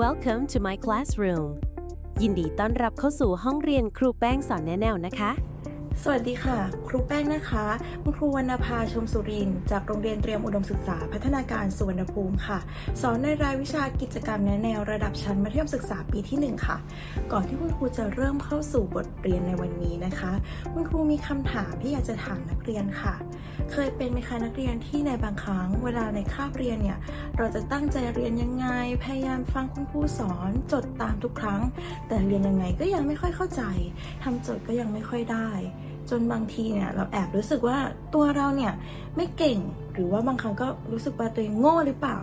Welcome to my classroom ยินดีต้อนรับเข้าสู่ห้องเรียนครูแป้งสอนแนะแนวนะคะ สวัสดีค่ะ ครูแป้งนะคะคุณครูวรรณภาชมสุรินทร์จากโรงเรียนเตรียมอุดมศึกษาพัฒนาการสุวรรณภูมิค่ะ สอนในรายวิชากิจกรรมแนแนวระดับชั้นมัธยมศึกษาปีที่ 1 ค่ะ ก่อนที่คุณครูจะเริ่มเข้าสู่บทเรียนในวันนี้นะคะ คุณครูมีคำถามที่อยากจะถามนักเรียนค่ะ เคยเป็นไหมคะนักเรียนที่ในบางครั้งเวลาในคาบเรียนเนี่ยเราจะตั้งใจเรียนยังไงพยายามฟังคุณครูสอนจดตามทุกครั้ง แต่เรียนยังไงก็ยังไม่ค่อยเข้าใจทำโจทย์ก็ยังไม่ค่อยได้ จนบางทีเนี่ยเราแอบรู้สึกว่าตัวเราเนี่ยไม่เก่ง หรือว่าบางครั้งก็รู้สึกว่าตัวเองโง่หรือเปล่า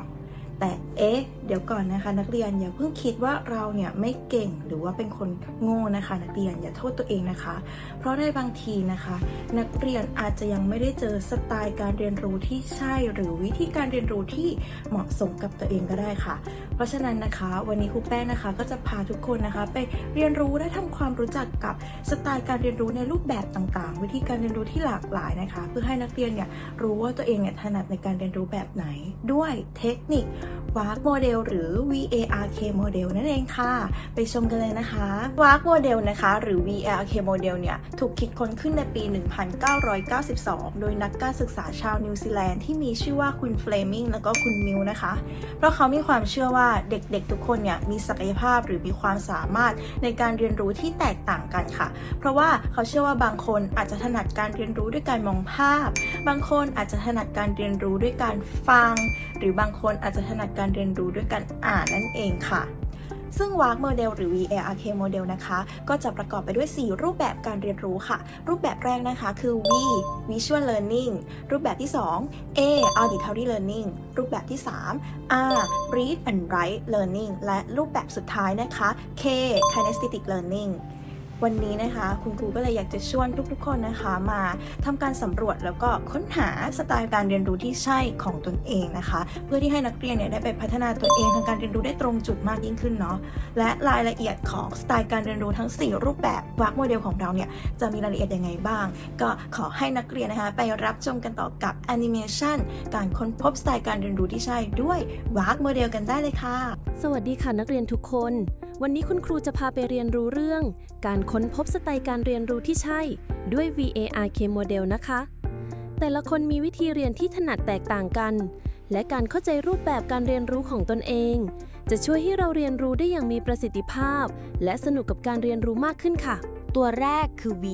แต่เอ๊ะเดี๋ยวก่อนนะคะ นักเรียนอย่าเพิ่งคิดว่าเราเนี่ยไม่เก่งหรือว่าเป็นคนโง่นะคะ นักเรียนอย่าโทษตัวเองนะคะ เพราะในบางทีนะคะ นักเรียนอาจจะยังไม่ได้เจอสไตล์การเรียนรู้ที่ใช่ หรือวิธีการเรียนรู้ที่เหมาะสมกับตัวเองก็ได้ค่ะ เพราะฉะนั้นนะคะ วันนี้ครูแป้งนะคะ ก็จะพาทุกคนนะคะ ไปเรียนรู้และทำความรู้จักกับสไตล์การเรียนรู้ในรูปแบบต่างๆ วิธีการเรียนรู้ที่หลากหลายนะคะ เพื่อให้นักเรียนเนี่ยรู้ว่าตัวเองเนี่ยถนัดในการเรียนรู้แบบไหนด้วยเทคนิค WARC โมเดลหรือ VARK โมเดลนั่นเองค่ะ ไปชมกันเลยนะคะ WARC โมเดลนะคะ หรือ VARK โมเดลเนี่ย ถูกคิดค้นขึ้นในปี 1992 โดยนักการศึกษาชาวนิวซีแลนด์ที่มีชื่อว่าคุณเฟลมิงแล้วก็คุณมิลนะคะ เพราะเขามีความเชื่อว่าเด็กๆ ทุกคนเนี่ย มีศักยภาพหรือมีความสามารถในการเรียนรู้ที่แตกต่างกันค่ะ เพราะว่าเขาเชื่อว่าบางคนอาจจะถนัดการเรียนรู้ด้วยการมองภาพ บางคนอาจจะถนัดการเรียนรู้ด้วยการฟัง หรือบางคนอาจจะถนัดการเรียนรู้ด้วยการอ่านนั่นเองค่ะซึ่ง WARC โมเดลหรือ VARK โมเดลนะคะ ก็จะประกอบไปด้วย 4 รูปแบบการเรียนรู้ค่ะ รูปแบบแรกนะคะคือ V Visual Learning รูปแบบที่ 2 A Auditory Learning รูปแบบที่ 3 R Read and Write Learning และรูปแบบสุดท้ายนะคะ K Kinesthetic Learning วันนี้นะคะคุณครูก็เลยอยากจะชวนทุกๆ คนนะคะมาทำการสำรวจแล้วก็ค้นหาสไตล์การเรียนรู้ที่ใช่ของตนเองนะคะ เพื่อที่ให้นักเรียนเนี่ยได้ไปพัฒนาตัวเองทางการเรียนรู้ได้ตรงจุดมากยิ่งขึ้นเนาะและรายละเอียดของสไตล์การเรียนรู้ทั้ง 4 รูปแบบวักโมเดลของเราเนี่ยจะมีรายละเอียดยังไงบ้าง ก็ขอให้นักเรียนนะคะไปรับชมกันต่อกับแอนิเมชันการค้นพบสไตล์การเรียนรู้ที่ใช่ด้วยวักโมเดลกันได้เลยค่ะ สวัสดีค่ะนักเรียนทุกคน วันนี้คุณครูจะพาไปเรียนรู้เรื่อง การค้นพบสไตล์การเรียนรู้ที่ใช่ ด้วย VARK โมเดลนะคะ แต่ละคนมีวิธีเรียนที่ถนัดแตกต่างกัน และการเข้าใจรูปแบบการเรียนรู้ของตนเอง จะช่วยให้เราเรียนรู้ได้อย่างมีประสิทธิภาพ และสนุกกับการเรียนรู้มากขึ้นค่ะ ตัวแรกคือ V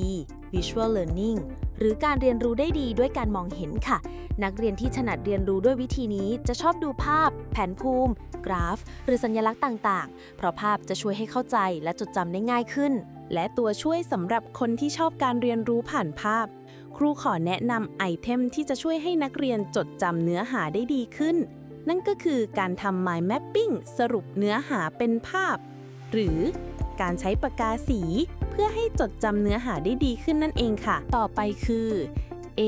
Visual Learning หรือการเรียนรู้ได้ดีด้วยการมองเห็นค่ะ นักเรียนที่ถนัดเรียนรู้ด้วยวิธีนี้จะชอบดูภาพ แผนภูมิ กราฟ หรือสัญลักษณ์ต่างๆ เพราะภาพจะช่วยให้เข้าใจและจดจำได้ง่ายขึ้น และตัวช่วยสำหรับคนที่ชอบการเรียนรู้ผ่านภาพ ครูขอแนะนำไอเทมที่จะช่วยให้นักเรียนจดจำเนื้อหาได้ดีขึ้น นั่นก็คือการทำ mind mapping สรุปเนื้อหาเป็นภาพ หรือการใช้ปากกาสี พื่อให้จดจำเนื้อหาได้ดีขึ้นนั่นเองค่ะ ต่อไปคือ A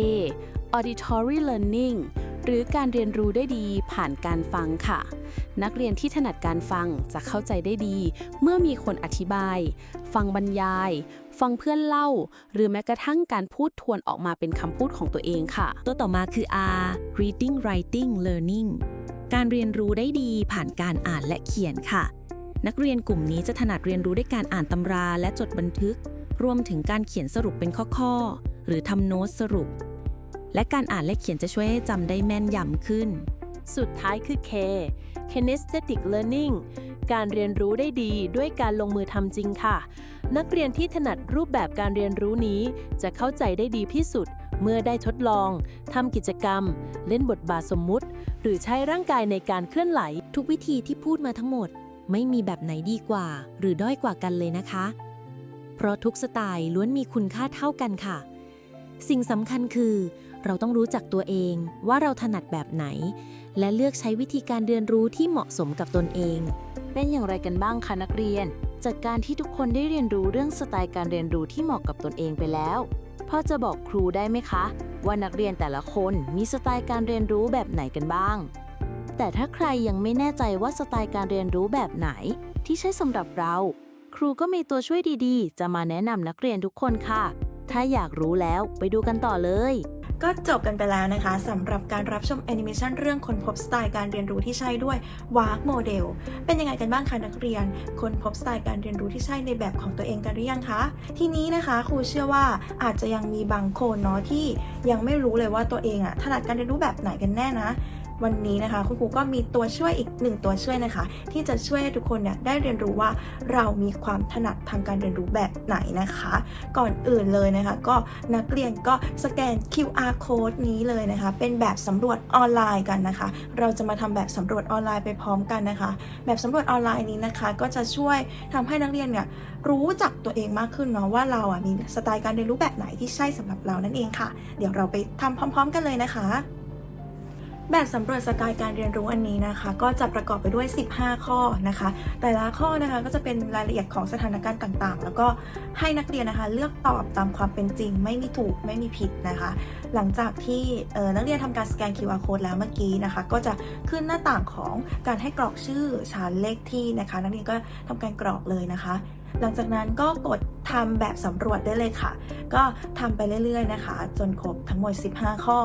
auditory learning หรือการเรียนรู้ได้ดีผ่านการฟังค่ะ นักเรียนที่ถนัดการฟังจะเข้าใจได้ดี เมื่อมีคนอธิบาย ฟังบรรยาย ฟังเพื่อนเล่า หรือแม้กระทั่งการพูดทวนออกมาเป็นคำพูดของตัวเองค่ะ ตัวต่อมาคือ R Reading Writing Learning การเรียนรู้ได้ดีผ่านการอ่านและเขียนค่ะ นักเรียนกลุ่มนี้จะถนัดเรียนรู้ด้วยการอ่านตำราและจดบันทึก รวมถึงการเขียนสรุปเป็นข้อๆ หรือทำโน้ตสรุป และการอ่านและเขียนจะช่วยให้จำได้แม่นยำขึ้น สุดท้ายคือ K Kinesthetic Learning การเรียนรู้ได้ดีด้วยการลงมือทำจริงค่ะ นักเรียนที่ถนัดรูปแบบการเรียนรู้นี้ จะเข้าใจได้ดีที่สุด เมื่อได้ทดลองทำกิจกรรม เล่นบทบาทสมมุติ หรือใช้ร่างกายในการเคลื่อนไหว ทุกวิธีที่พูดมาทั้งหมด ไม่มีแบบไหนดีกว่า หรือด้อยกว่ากันเลยนะคะ เพราะทุกสไตล์ล้วนมีคุณค่าเท่ากันค่ะ สิ่งสำคัญคือ เราต้องรู้จักตัวเองว่าเราถนัดแบบไหน และเลือกใช้วิธีการเรียนรู้ที่เหมาะสมกับตนเอง เป็นอย่างไรกันบ้างคะนักเรียน จากการที่ทุกคนได้เรียนรู้เรื่องสไตล์การเรียนรู้ที่เหมาะกับตนเองไปแล้วพ่อจะบอกครูได้ไหมคะ ว่านักเรียนแต่ละคนมีสไตล์การเรียนรู้แบบไหนกันบ้าง แต่ถ้าใครยังไม่แน่ใจว่าสไตล์การเรียนรู้แบบไหน ที่ใช้สำหรับเรา ครูก็มีตัวช่วยดีๆ จะมาแนะนำนักเรียนทุกคนค่ะ ถ้าอยากรู้แล้วไปดูกันต่อเลยก็จบกันไปแล้วนะคะสำหรับการรับชมแอนิเมชันเรื่องคนพบสไตล์การเรียนรู้ที่ใช่ด้วยวาร์กโมเดลเป็นยังไงกันบ้างคะนักเรียน คนพบสไตล์การเรียนรู้ที่ใช่ในแบบของตัวเองกันหรือยังคะทีนี้นะคะครูเชื่อว่าอาจจะยังมีบางคนเนาะที่ยังไม่รู้เลยว่าตัวเองอะถนัดการเรียนรู้แบบไหนกันแน่นะ วันนี้นะคะคุณครูก็มีตัวช่วยอีกหนึ่งตัวช่วยนะคะ ที่จะช่วยให้ทุกคนเนี่ยได้เรียนรู้ว่าเรามีความถนัดทางการเรียนรู้แบบไหนนะคะ ก่อนอื่นเลยนะคะ ก็นักเรียนก็สแกน QR code นี้เลยนะคะ เป็นแบบสำรวจออนไลน์กันนะคะ เราจะมาทำแบบสำรวจออนไลน์ไปพร้อมกันนะคะ แบบสำรวจออนไลน์นี้นะคะ ก็จะช่วยทำให้นักเรียนเนี่ยรู้จักตัวเองมากขึ้นเนาะว่าเราอะมีสไตล์การเรียนรู้แบบไหนที่ใช่สำหรับเรานั่นเองค่ะ เดี๋ยวเราไปทำพร้อม ๆ กันเลยนะคะ แบบสำรวจสไตล์การเรียนรู้อันนี้นะคะ ก็จะประกอบไปด้วย 15 ข้อนะคะ แต่ละข้อนะคะก็จะเป็นรายละเอียดของสถานการณ์ต่างๆ แล้วก็ให้นักเรียนนะคะ เลือกตอบตามความเป็นจริง ไม่มีถูกไม่มีผิดนะคะ หลังจากที่นักเรียนทำการสแกน QR code แล้วเมื่อกี้นะคะ ก็จะขึ้นหน้าต่างของการให้กรอกชื่อชั้นเลขที่นะคะ นักเรียนก็ทำการกรอกเลยนะคะ หลังจากนั้นก็กด ทำแบบสำรวจได้เลยค่ะ ก็ทำไปเรื่อยๆนะคะ จนครบทั้งหมด 15 ข้อ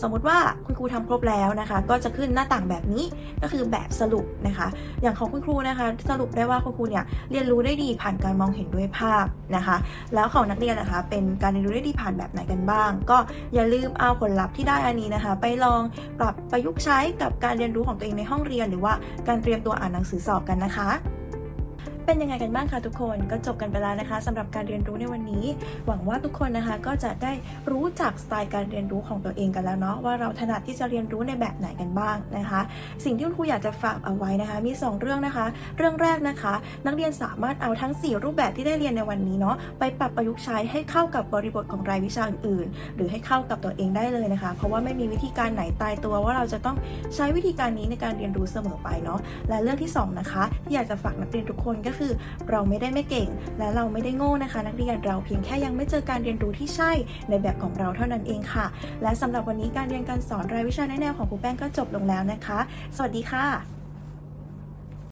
สมมติว่าคุณครูทำครบแล้วนะคะ ก็จะขึ้นหน้าต่างแบบนี้ก็คือแบบสรุปนะคะ อย่างของคุณครูนะคะ สรุปได้ว่าคุณครูเนี่ยเรียนรู้ได้ดีผ่านการมองเห็นด้วยภาพนะคะ แล้วของนักเรียนนะคะ เป็นการเรียนรู้ได้ดีผ่านแบบไหนกันบ้าง ก็อย่าลืมเอาผลลัพธ์ที่ได้อันนี้นะคะ ไปลองปรับประยุกต์ใช้กับการเรียนรู้ของตัวเองในห้องเรียน หรือว่าการเตรียมตัวอ่านหนังสือสอบกันนะคะ เป็นยังไงกันบ้างคะทุกคนก็จบกันไปแล้วนะคะสำหรับการเรียนรู้ในวันนี้ หวังว่าทุกคนนะคะก็จะได้รู้จักสไตล์การเรียนรู้ของตัวเองกันแล้วเนาะว่าเราถนัดที่จะเรียนรู้ในแบบไหนกันบ้างนะคะ สิ่งที่คุณครูอยากจะฝากเอาไว้นะคะ มี 2 เรื่องนะคะ เรื่องแรกนะคะ นักเรียนสามารถเอาทั้ง 4 รูปแบบที่ได้เรียนในวันนี้เนาะไปปรับประยุกต์ใช้ให้เข้ากับบริบทของรายวิชาอื่นๆ หรือให้เข้ากับตัวเองได้เลยนะคะ เพราะว่าไม่มีวิธีการไหนตายตัวว่าเราจะต้องใช้วิธีการนี้ในการเรียนรู้เสมอไปเนาะและเรื่องที่สองนะคะที่อยากจะฝากนักเรียนทุกคนก็คือ เราไม่ได้ไม่เก่ง และเราไม่ได้โง่นะคะ นักเรียนเราเพียงแค่ยังไม่เจอการเรียนรู้ที่ใช่ในแบบของเราเท่านั้นเองค่ะ และสำหรับวันนี้การเรียนการสอนรายวิชาแนแนวของครูแป้งก็จบลงแล้วนะคะ สวัสดีค่ะ